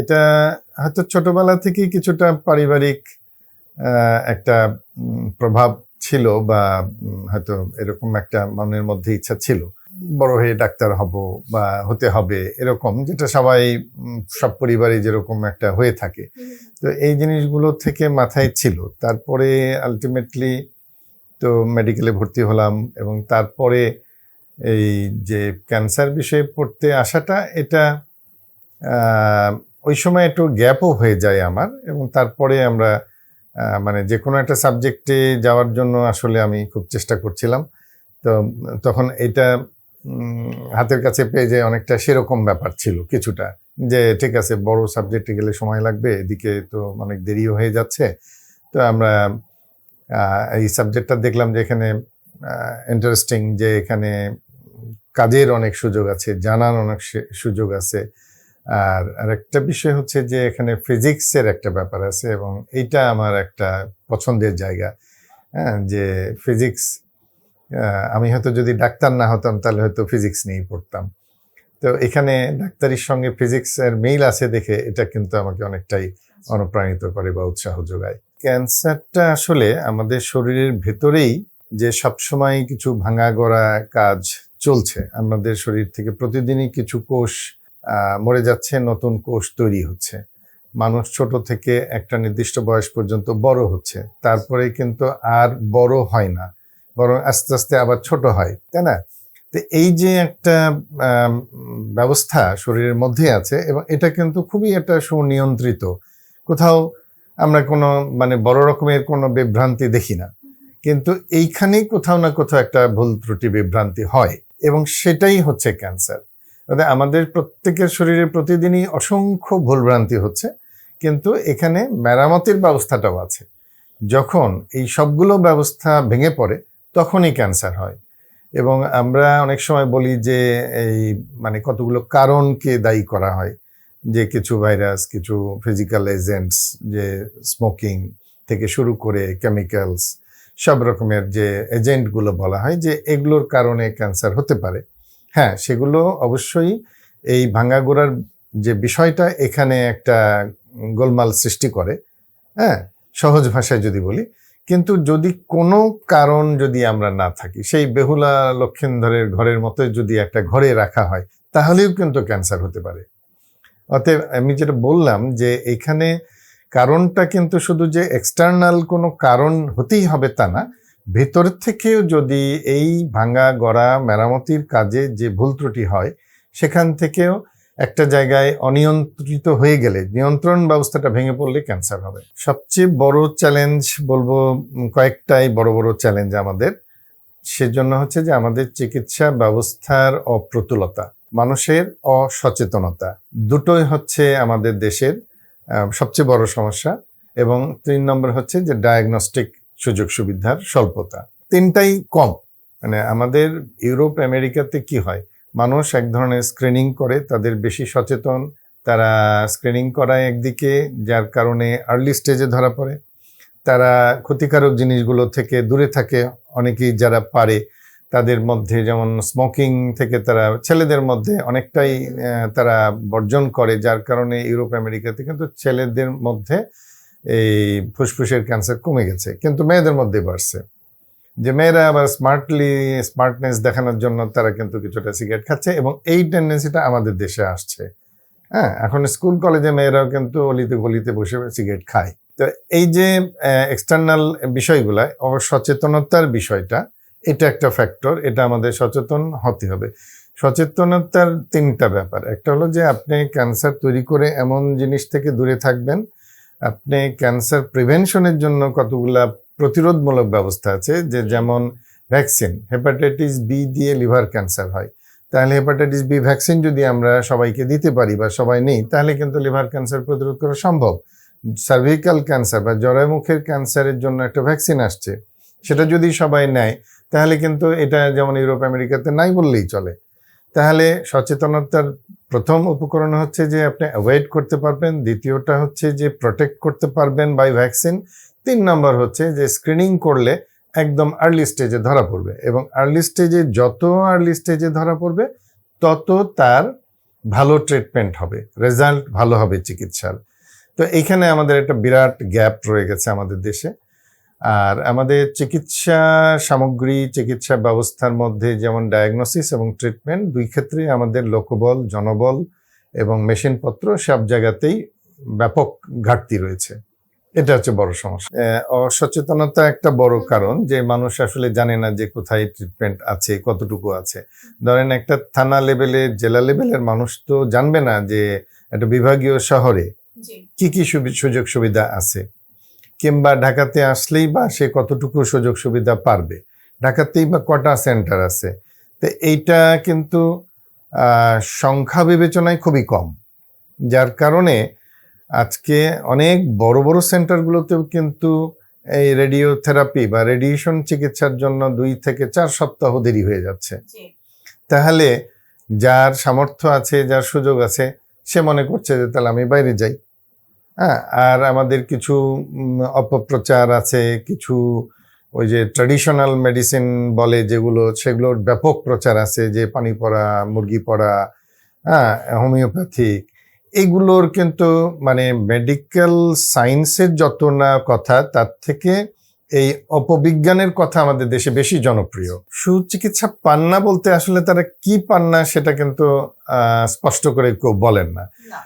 এটা হয়তো ছোটবেলা থেকেই কিছুটা পারিবারিক একটা প্রভাব ছিল বা হয়তো এরকম একটা মনের মধ্যে ইচ্ছা ছিল। বড় হয়ে ডাক্তার হব বা হতে হবে এরকম, যেটা সবাই সব পরিবারে যেরকম একটা হয়ে থাকে। তো এই জিনিসগুলো থেকে মাথায় ছিল। তারপরে আলটিমেটলি তো মেডিকেলে ভর্তি হলাম এবং তারপরে এই যে ক্যান্সার বিষয়ে পড়তে আসাটা, এটা ওই সময় একটু গ্যাপও হয়ে যায় আমার এবং তারপরে আমরা মানে যে কোনো একটা সাবজেক্টে যাওয়ার জন্য আসলে আমি খুব চেষ্টা করছিলাম। তো তখন এটা হাতের কাছে পেয়ে যায় অনেকটা সেরকম ব্যাপার ছিল কিছুটা যে ঠিক আছে, বড় সাবজেক্টে গেলে সময় লাগবে, এদিকে তো অনেক দেরিও হয়ে যাচ্ছে। তো আমরা এই সাবজেক্টটা দেখলাম যে এখানে ইন্টারেস্টিং যে এখানে কাজের অনেক সুযোগ আছে, জানার অনেক সুযোগ আছে। আর আরেকটা বিষয় হচ্ছে যে এখানে ফিজিক্সের একটা ব্যাপার আছে এবং এইটা আমার একটা পছন্দের জায়গা। হ্যাঁ যে ফিজিক্স আমি হয়তো যদি ডাক্তার না হতাম তাহলে হয়তো ফিজিক্স নিয়েই পড়তাম। তো এখানে ডাক্তারির সঙ্গে ফিজিক্সের মিল আছে দেখে এটা কিন্তু আমাকে অনেকটাই অনুপ্রাণিত করে বা উৎসাহ যোগায়। ক্যান্সারটা আসলে আমাদের শরীরের ভেতরেই যে সবসময় কিছু ভাঙা গড়া কাজ চলছে, আমাদের শরীর থেকে প্রতিদিনই কিছু কোষ মরে যাচ্ছে, নতুন কোষ তৈরি হচ্ছে। মানুষ ছোট থেকে একটা নির্দিষ্ট বয়স পর্যন্ত বড় হচ্ছে। তারপরে কিন্তু আর বড় হয় না, বরং আস্তে আস্তে আবার ছোট হয়, তাই না? তো এই যে একটা ব্যবস্থা শরীরের মধ্যে আছে, এবং এটা কিন্তু খুবই একটা সুনিয়ন্ত্রিত। কোথাও আমরা কোনো মানে বড় রকমের কোনো বিভ্রান্তি দেখি না। কিন্তু এইখানেই কোথাও না কোথাও একটা ভুল ত্রুটি বিভ্রান্তি হয়, এবং সেটাই হচ্ছে ক্যান্সার। আমাদের প্রত্যেকের শরীরে প্রতিদিনই অসংখ্য ভুলভ্রান্তি হচ্ছে, কিন্তু এখানে মেরামতির ব্যবস্থাটাও আছে। যখন এই সবগুলো ব্যবস্থা ভেঙে পড়ে, তখনই ক্যান্সার হয়। এবং আমরা অনেক সময় বলি যে, এই মানে কতগুলো কারণকে দায়ী করা হয়। যে কিছু ভাইরাস, কিছু ফিজিক্যাল এজেন্টস যে স্মোকিং থেকে শুরু করে কেমিক্যালস সব রকমের যে এজেন্টগুলো বলা হয় যে, এগুলোর কারণে ক্যান্সার হতে পারে। হ্যাঁ সেগুলো অবশ্যই এই ভাঙ্গাগোড়ার যে বিষয়টা এখানে একটা গোলমাল সৃষ্টি করে হ্যাঁ সহজ ভাষায় যদি বলি। কিন্তু যদি কোনো কারণ যদি আমরা না থাকি, সেই বেহুলা লক্ষিন্দরের ঘরের মতো যদি একটা ঘরে রাখা হয়, তাহলেও কিন্তু ক্যান্সার হতে পারে। অতএব আমি যেটা বললাম যে এখানে কারণটা কিন্তু শুধু যে এক্সটার্নাল কোনো কারণ হতেই হবে তা না ভেতর থেকেও যদি এই ভাঙা, গড়া, মেরামতির কাজে যে ভুল ত্রুটি হয়, সেখান থেকেও একটা জায়গায় অনিয়ন্ত্রিত হয়ে গেলে, নিয়ন্ত্রণ ব্যবস্থাটা ভেঙে পড়লে ক্যান্সার হবে। সবচেয়ে বড় চ্যালেঞ্জ বলব কয়েকটাই বড় বড় চ্যালেঞ্জ আমাদের। সেজন্য হচ্ছে যে আমাদের চিকিৎসা ব্যবস্থার অপ্রতুলতা, মানুষের অসচেতনতা, দুটোই হচ্ছে আমাদের দেশের সবচেয়ে বড় সমস্যা। এবং তিন নম্বর হচ্ছে যে ডায়াগনস্টিক সুযোগ সুবিধার স্বল্পতা। তিনটাই কম। মানে আমাদের ইউরোপ, আমেরিকাতে কি হয়? মানুষ এক ধরনের স্ক্রিনিং করে, তাদের বেশি সচেতন। তারা স্ক্রিনিং করায় একদিকে, যার কারণে আর্লি স্টেজে ধরা পড়ে। তারা ক্ষতিকারক জিনিসগুলো থেকে দূরে থাকে। অনেকেই যারা পারে, তাদের মধ্যে যেমন স্মোকিং থেকে তারা, ছেলেদের মধ্যে অনেকটাই তারা বর্জন করে, যার কারণে ইউরোপ, আমেরিকাতে কিন্তু ছেলেদের মধ্যে এই ফুসফুসের ক্যান্সার কমে গেছে, কিন্তু মেয়েদের মধ্যে বাড়ছে। যে মেয়েরা আবার স্মার্টলি স্মার্টনেস দেখানোর জন্য তারা কিন্তু কিছুটা সিগারেট খাচ্ছে এবং এই টেন্ডেন্সিটা আমাদের দেশে আসছে। হ্যাঁ এখন স্কুল কলেজে মেয়েরাও কিন্তু অলিতে গলিতে বসে সিগারেট খায়। তো এই যে এক্সটার্নাল বিষয়গুলা অসচেতনতার বিষয়টা, এটা একটা ফ্যাক্টর এটা আমাদের সচেতন হতে হবে। সচেতনতার তিনটা ব্যাপার। একটা হলো যে আপনি ক্যান্সার তৈরি করে এমন জিনিস থেকে দূরে থাকবেন আপনি ক্যান্সার প্রিভেনশনের জন্য কতগুলা প্রতিরোধমূলক ব্যবস্থা আছে? যে যেমন ভ্যাকসিন হেপাটাইটিস বি দিয়ে লিভার ক্যান্সার হয়। তাহলে হেপাটাইটিস বি ভ্যাকসিন যদি আমরা সবাইকে দিতে পারি বা সবাই নেই, তাহলে কিন্তু লিভার ক্যান্সার প্রতিরোধ করা সম্ভব। সার্ভিক্যাল ক্যান্সার বা জরায়ুমুখের ক্যান্সারের জন্য একটা ভ্যাকসিন আসছে। সেটা যদি সবাই নেয়, তাহলে কিন্তু এটা যেমন ইউরোপ, আমেরিকাতে নাই বললেই চলে। তাহলে সচেতনতার প্রথম উপকরণ হচ্ছে যে আপনি অ্যাভয়েড করতে পারবেন। দ্বিতীয়টা হচ্ছে যে প্রোটেক্ট করতে পারবেন বাই ভ্যাকসিন তিন নম্বর হচ্ছে যে স্ক্রিনিং করলে একদম আর্লি স্টেজে ধরা পড়বে এবং আর্লি স্টেজে যত আর্লি স্টেজে ধরা পড়বে, তত তার ভালো ট্রিটমেন্ট হবে রেজাল্ট ভালো হবে চিকিৎসার। তো এইখানে আমাদের একটা বিরাট গ্যাপ রয়ে গেছে আমাদের দেশে। আর আমাদের চিকিৎসা সামগ্রী চিকিৎসা ব্যবস্থার মধ্যে যেমন ডায়াগনোসিস এবং ট্রিটমেন্ট দুই ক্ষেত্রে আমাদের লোকবল জনবল এবং মেশিনপত্র সব জায়গাতেই ব্যাপক ঘাটতি রয়েছে। এটা হচ্ছে বড় সমস্যা। অসচেতনতা একটা বড় কারণ যে মানুষ আসলে জানে না যে কোথায় ট্রিটমেন্ট আছে কতটুকু আছে। ধরেন একটা থানা লেভেলে জেলা লেভেলের মানুষ তো জানবে না যে একটা বিভাগীয় শহরে কি কি সুযোগ সুবিধা আছে। কিংবা ঢাকাতে আসলেই বা সে কতটুকু সুযোগ সুবিধা পারবে? ঢাকাতেই বা কটা সেন্টার আছে? তো এইটা কিন্তু সংখ্যা বিবেচনায় খুবই কম। যার কারণে আজকে অনেক বড় বড় সেন্টারগুলোতেও কিন্তু এই রেডিওথেরাপি বা রেডিয়েশন চিকিৎসার জন্য দুই থেকে চার সপ্তাহ দেরি হয়ে যাচ্ছে। তাহলে যার সামর্থ্য আছে যার সুযোগ আছে সে মনে করছে যে তাহলে আমি বাইরে যাই। হ্যাঁ আর আমাদের কিছু অপপ্রচার আছে, কিছু ওই যে ট্র্যাডিশনাল মেডিসিন বলে যেগুলো, সেগুলোর ব্যাপক প্রচার আছে, যে পানি পড়া, মুরগি পড়া হ্যাঁ হোমিওপ্যাথিক এগুলোর কিন্তু মানে মেডিকেল সায়েন্সের যত না কথা, তার থেকে এই অপবিজ্ঞানের কথা আমাদের দেশে বেশি জনপ্রিয়। সুচিকিৎসা পান না বলতে আসলে তারা কি পান না সেটা কিন্তু স্পষ্ট করে কেউ বলেন না। না।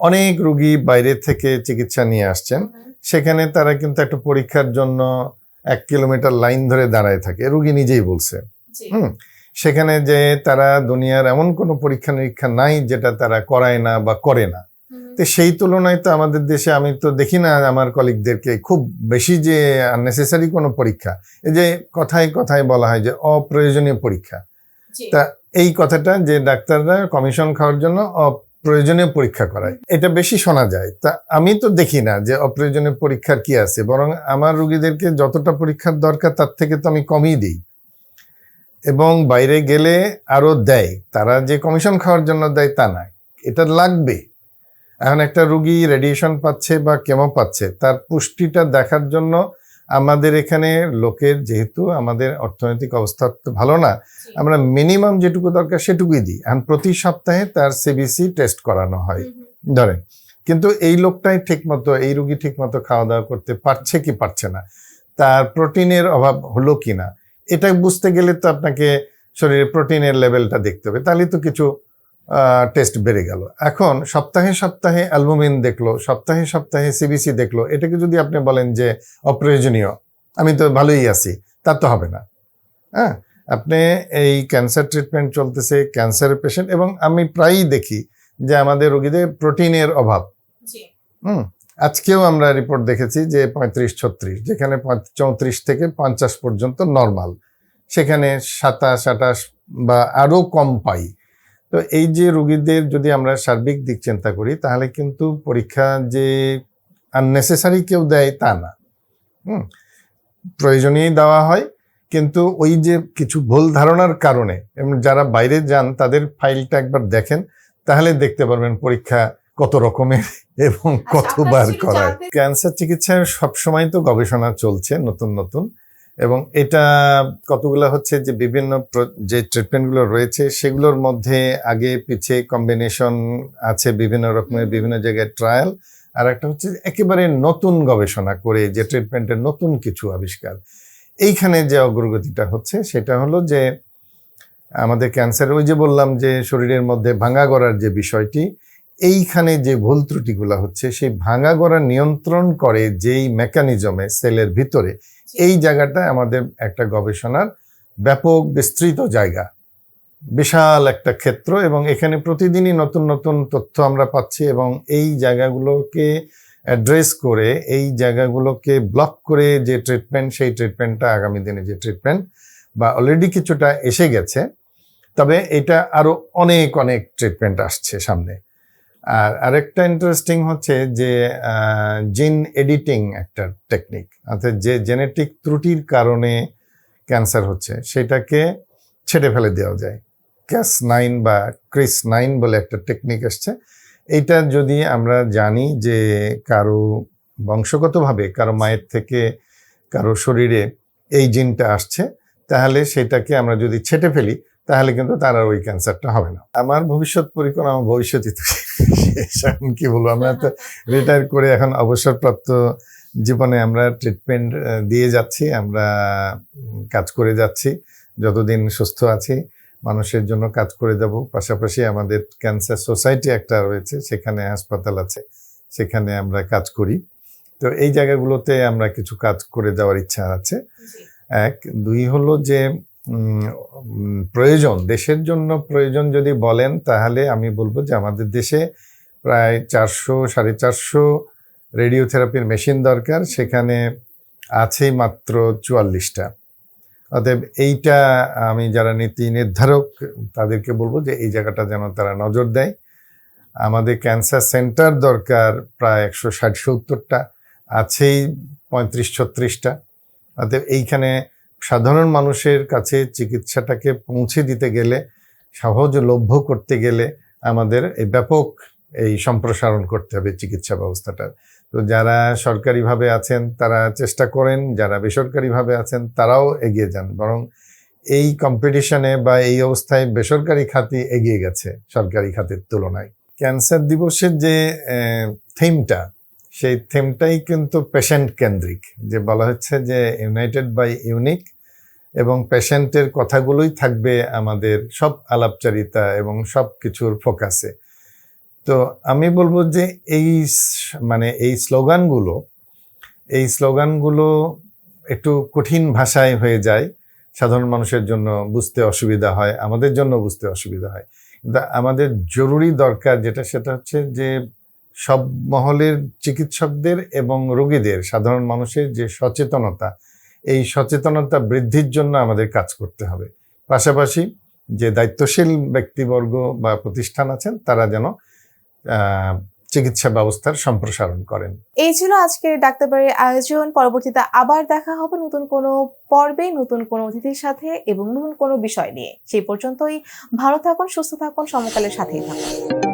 অনেক রুগী বাইরে থেকে চিকিৎসা নিয়ে আসছেন। সেখানে তারা কিন্তু একটা পরীক্ষার জন্য এক কিলোমিটার লাইন ধরে দাঁড়ায় থাকে। রুগী নিজেই বলছে। হুম। সেখানে যে তারা দুনিয়ার এমন কোনো পরীক্ষা নিরীক্ষা নাই যেটা তারা করায় না বা করে না। তো সেই তুলনায় তো আমাদের দেশে আমি তো দেখি না আমার কলিগদেরকে খুব বেশি যে আননেসেসারি কোনো পরীক্ষা। এই যে কথায় কথায় বলা হয় যে অপ্রয়োজনীয় পরীক্ষা। তা এই কথাটা যে ডাক্তাররা কমিশন খাওয়ার জন্য অপ্রয়োজনীয় পরীক্ষা করায়। এটা বেশি শোনা যায়। তা আমি তো দেখি না যে অপ্রয়োজনীয় পরীক্ষার কি আছে। বরং আমার রুগীদেরকে যতটা পরীক্ষার দরকার তার থেকে তো আমি কমই দিই। এবং বাইরে গেলে আরও দেয়। তারা যে কমিশন খাওয়ার জন্য দেয় তা না। এটা লাগবে এখন একটা রুগী রেডিয়েশন পাচ্ছে বা কেমো পাচ্ছে, তার পুষ্টিটা দেখার জন্য আমাদের এখানে লোকের যেহেতু আমাদের অর্থনৈতিক অবস্থা তো ভালো না আমরা মিনিমাম যেটুকু দরকার সেটুকুই দিই। এখন প্রতি সপ্তাহে তার সিবিসি টেস্ট করানো হয়। ধরেন কিন্তু এই লোকটাই ঠিকমতো এই রুগী ঠিকমতো খাওয়া দাওয়া করতে পারছে কি পারছে না? তার প্রোটিনের অভাব হলো কি না? এটা বুঝতে গেলে তো আপনাকে শরীরে প্রোটিনের লেভেলটা দেখতে হবে। তাহলে তো কিছু টেস্ট বেড়ে গেল। এখন সপ্তাহে সপ্তাহে অ্যালবুমিন দেখল সপ্তাহে সপ্তাহে সিবিসি দেখল এটাকে যদি আপনি বলেন যে অপ্রয়োজনীয় আমি তো ভালোই আছি তা তো হবে না। হ্যাঁ আপনি এই ক্যান্সার ট্রিটমেন্ট চলতেছে ক্যান্সারের পেশেন্ট এবং আমি প্রায়ই দেখি যে আমাদের রোগীদের প্রোটিনের অভাব। হুম আজকেও আমরা রিপোর্ট দেখেছি যে পঁয়ত্রিশ ছত্রিশ যেখানে চৌত্রিশ থেকে পঞ্চাশ পর্যন্ত নর্মাল সেখানে সাতাশ আটাশ বা আরও কম পাই। তো এই যে রুগীদের যদি আমরা সার্বিক দিক চিন্তা করি তাহলে কিন্তু পরীক্ষা যে আননেসেসারি কেউ দেয় তা না। হুম প্রয়োজনীয় দেওয়া হয়। কিন্তু ওই যে কিছু ভুল ধারণার কারণে এবং যারা বাইরে যান তাদের ফাইলটা একবার দেখেন তাহলে দেখতে পারবেন পরীক্ষা কত রকমের এবং আচ্ছা, কতবার করায়। ক্যান্সার চিকিৎসায় সবসময় তো গবেষণা চলছে নতুন নতুন। এবং এটা কতগুলো হচ্ছে যে বিভিন্ন যে ট্রিটমেন্টগুলো রয়েছে, সেগুলোর মধ্যে আগে পিছে কম্বিনেশন আছে বিভিন্ন রকমের, বিভিন্ন জায়গায় ট্রায়াল আর একটা হচ্ছে একেবারে নতুন গবেষণা করে যে ট্রিটমেন্টের নতুন কিছু আবিষ্কার। এইখানে যে অগ্রগতিটা হচ্ছে, সেটা হলো যে আমাদের ক্যান্সার ওই যে বললাম যে শরীরের মধ্যে ভাঙা গড়ার যে বিষয়টি, এইখানে যে ভুল ত্রুটিগুলো হচ্ছে, সেই ভাঙা গড়া নিয়ন্ত্রণ করে যেই মেকানিজমে সেলের ভিতরে এই জায়গাটা আমাদের একটা গবেষণার ব্যাপক বিস্তৃত জায়গা। বিশাল একটা ক্ষেত্র এবং এখানে প্রতিদিনই নতুন নতুন তথ্য আমরা পাচ্ছি এবং এই জায়গাগুলোকে অ্যাড্রেস করে, এই জায়গাগুলোকে ব্লক করে যে ট্রিটমেন্ট, সেই ট্রিটমেন্টটা আগামী দিনে যে ট্রিটমেন্ট বা অলরেডি কিছুটা এসে গেছে, তবে এটা আরও অনেক অনেক ট্রিটমেন্ট আসছে সামনে। আর আরেকটা ইন্টারেস্টিং হচ্ছে যে জিন এডিটিং একটা টেকনিক অর্থাৎ যে জেনেটিক ত্রুটির কারণে ক্যান্সার হচ্ছে, সেটাকে ছেড়ে ফেলে দেওয়া যায়। ক্যাস নাইন বা ক্রিস নাইন বলে একটা টেকনিক আসছে। এইটা যদি আমরা জানি যে, কারও বংশগতভাবে, কারও মায়ের থেকে কারও শরীরে এই জিনটা আসছে, তাহলে সেটাকে আমরা যদি ছেটে ফেলি, তাহলে কিন্তু তার আর ওই ক্যান্সারটা হবে না। আমার ভবিষ্যৎ পরিকল্পনা, আমার ভবিষ্যৎই তো শেষ। এখন কি বলব? আমরা তো রিটায়ার করে এখন অবসরপ্রাপ্ত জীবনে আমরা ট্রিটমেন্ট দিয়ে যাচ্ছি আমরা কাজ করে যাচ্ছি যতদিন সুস্থ আছি মানুষের জন্য কাজ করে যাব। পাশাপাশি আমাদের ক্যান্সার সোসাইটি একটা রয়েছে সেখানে হাসপাতাল আছে সেখানে আমরা কাজ করি। তো এই জায়গাগুলোতে আমরা কিছু কাজ করে যাওয়ার ইচ্ছা আছে। এক দুই হলো যে প্রয়োজন দেশের জন্য প্রয়োজন যদি বলেন তাহলে আমি বলব যে আমাদের দেশে প্রায় চারশো, সাড়ে চারশো রেডিওথেরাপির মেশিন দরকার। সেখানে আছে মাত্র চুয়াল্লিশটা। অতএব এইটা আমি যারা নীতি নির্ধারক, তাদেরকে বলব যে এই জায়গাটা যেন তারা নজর দেয়। আমাদের ক্যান্সার সেন্টার দরকার প্রায় একশো ষাট সত্তরটা, আছেই পঁয়ত্রিশ ছত্রিশটা। অতএব এইখানে সাধারণ মানুষের কাছে চিকিৎসাটাকে পৌঁছে দিতে গেলে, সহজলভ্য করতে গেলে আমাদের এই ব্যাপক এই সম্প্রসারণ করতে হবে চিকিৎসা ব্যবস্থাটার তো যারা সরকারিভাবে আছেন, তারা চেষ্টা করেন, যারা বেসরকারিভাবে আছেন, তারাও এগিয়ে যান। বরং এই কম্পিটিশনে বা এই অবস্থায় বেসরকারি খাতই এগিয়ে গেছে সরকারি খাতের তুলনায়। ক্যান্সার দিবসের যে থিমটা সেই থিমটাই কিন্তু পেশেন্ট কেন্দ্রিক, যে বলা হচ্ছে যে ইউনাইটেড বাই ইউনিক এবং পেশেন্টের কথাগুলোই থাকবে আমাদের সব আলাপচারিতা এবং সব কিছুর ফোকাসে তো আমি বলব যে এই মানে এই স্লোগানগুলো এই স্লোগানগুলো একটু কঠিন ভাষায় হয়ে যায়। সাধারণ মানুষের জন্য বুঝতে অসুবিধা হয়, আমাদের জন্য বুঝতে অসুবিধা হয়। কিন্তু আমাদের জরুরি দরকার যেটা, সেটা হচ্ছে যে সব মহলের চিকিৎসকদের এবং রোগীদের, সাধারণ মানুষের যে সচেতনতা, এই সচেতনতা বৃদ্ধির জন্য আমাদের কাজ করতে হবে। পাশাপাশি যে দায়িত্বশীল ব্যক্তিবর্গ বা প্রতিষ্ঠান আছেন, তারা যেন চিকিৎসা ব্যবস্থার সম্প্রসারণ করেন। এই ছিল আজকের ডাক্তারবাড়ির আয়োজন। পরবর্তীতে আবার দেখা হবে নতুন কোনো পর্বে, নতুন কোনো অতিথির সাথে এবং নতুন কোনো বিষয় নিয়ে। সেই পর্যন্তই। ভালো থাকুন, সুস্থ থাকুন, সমকালের সাথেই থাকুন।